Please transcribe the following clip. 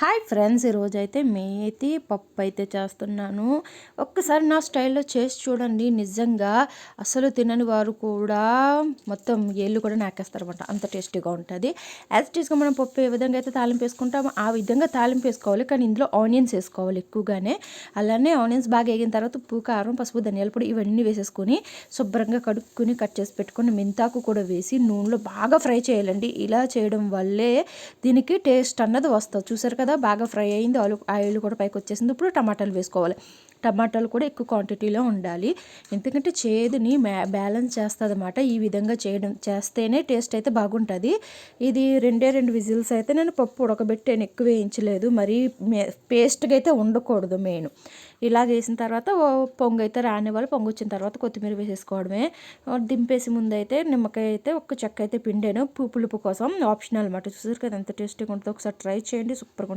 Hi friends ఈరోజు అయితే మేతి పప్పు అయితే చేస్తున్నాను. ఒక్కసారి నా స్టైల్లో చేసి చూడండి నిజంగా అసలు తినని వారు కూడా మొత్తం ఏళ్ళు కూడా నాకేస్తారు అనమాట అంత టేస్టీగా ఉంటుంది. యాజ్ టీస్గా మనం పప్పు ఏ విధంగా అయితే తాలింపు వేసుకుంటామో ఆ విధంగా తాలింపు వేసుకోవాలి. కానీ ఇందులో ఆనియన్స్ వేసుకోవాలి ఎక్కువగానే. అలానే ఆనియన్స్ బాగా వేగిన తర్వాత ఉప్పు కారం పసుపు ధనియాల పొడి ఇవన్నీ వేసేసుకొని శుభ్రంగా కడుక్కుని కట్ చేసి పెట్టుకొని మెంతాకు కూడా వేసి నూనెలో బాగా ఫ్రై చేయాలండి. ఇలా చేయడం వల్లే దీనికి టేస్ట్ అన్నది వస్తుంది. చూసారు కదా కదా బాగా ఫ్రై అయింది ఆలు ఆయిల్ కూడా పైకి వచ్చేసింది. ఇప్పుడు టమాటాలు వేసుకోవాలి. టమాటాలు కూడా ఎక్కువ క్వాంటిటీలో ఉండాలి. ఎందుకంటే చేదుని బ్యాలెన్స్ చేస్తుంది అనమాట ఈ విధంగా చేయడం చేస్తేనే టేస్ట్ అయితే బాగుంటుంది. ఇది రెండే రెండు విజిల్స్ అయితే నేను పప్పు ఉడకబెట్టాను ఎక్కువ వేయించలేదు. మరీ పేస్ట్గా అయితే ఉండకూడదు మెయిన్ ఇలా చేసిన తర్వాత పొంగు అయితే రాని వాళ్ళు పొంగు వచ్చిన తర్వాత కొత్తిమీర వేసేసుకోవడమే. దింపేసి ముందు అయితే నిమ్మకాయ అయితే ఒక చెక్క అయితే పిండాను. పులుపు కోసం ఆప్షనల్ అనమాట చూసారు కదా ఎంత టేస్టీగా ఉంటుందో. ఒకసారి ట్రై చేయండి. సూపర్గా